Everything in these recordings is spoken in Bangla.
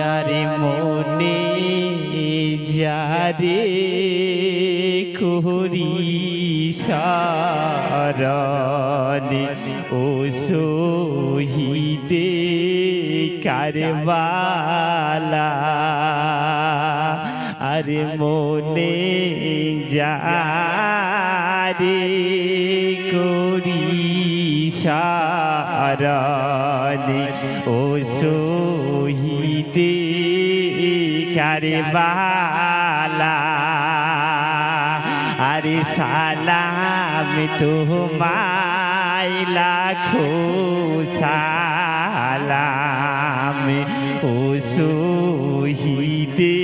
ইয়ারে মনে যারে করি সারণে ও শহীদে কারবালা আরে মনে যারে করি সারণে ও শহীদে কারবালা আরে সালাম তোমায় লাখো সালাম ও শহীদে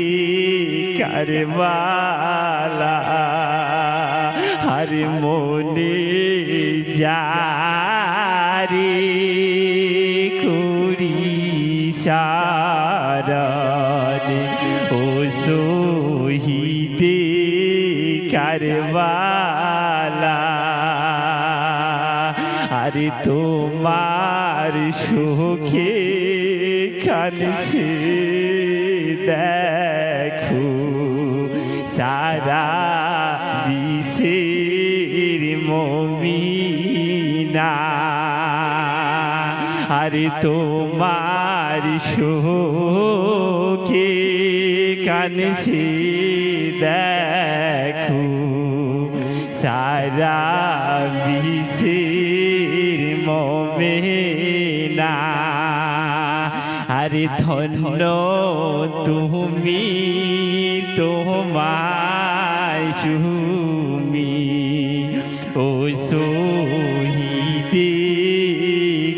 কারবালা হর মনে যারে কুড়ি সারণে ও শহীদে কারবালা। আরে তোমার সুখে কানছে দেখো সারা বিশ্বের মমিনা। আরে তোমার শোকে কানছে দেখো, সারা বিশ্বের মমেনা। আরে ধন্য তুমি, তোমায় চুমি ও শহীদে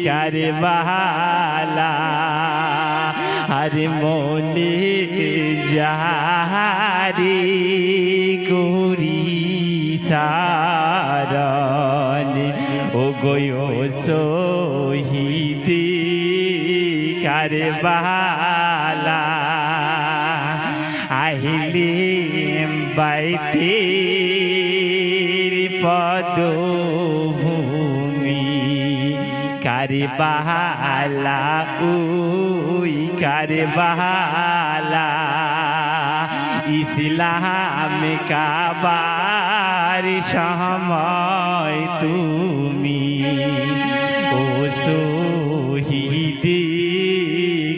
কারবালা। আরে মনে যারে করি সারণে ও গয় শহীদে কারবালা আহিলে বাইতে পদ পদভূমি কারবালা উই কারবালা ইসলাম কাবার সময় তুমি ও শহীদি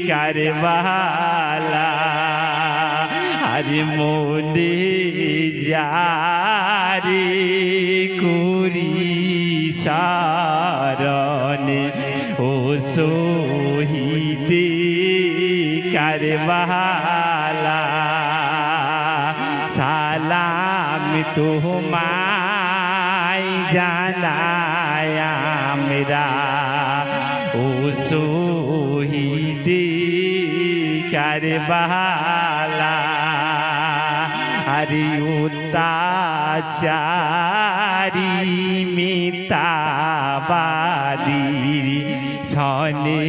কারবালা। আরে মনে যারে করি সারণে। ও শহীদে কারবালা। তোমায় জানায় আমরা ও শহীদে কারবালা। আরে উত্তাচারি মিতাবাদি সনে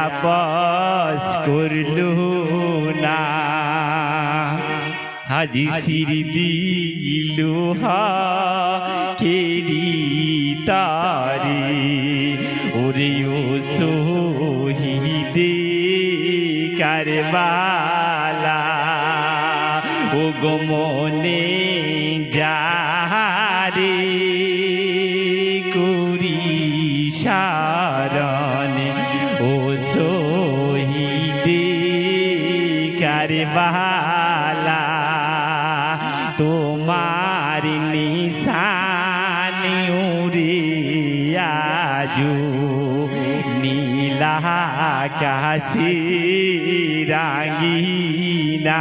আপস করলু না আজি সিরি দিলু কেরি তারি, ওরে ও শহীদে কারবালা, ও গমনে যারে করি সারণে, ও শহীদে কারবালা। তোমার নিশানি উড়ে আজু নীলা কাশি রাঙ্গিনায়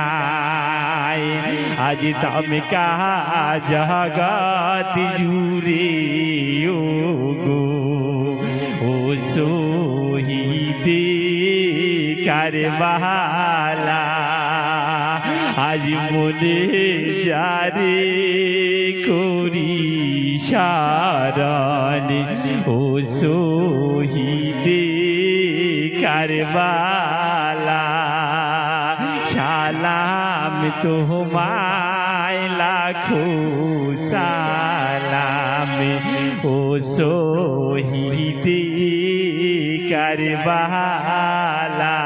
আজ তম কাহা জগত জুড়ে গো ও শহীদে কারবালা। আজ মনে যারে করি সারণে, ও শহীদে কারবালা, সালাম তোমায় লাখো সালাম, ও শহীদে কারবালা।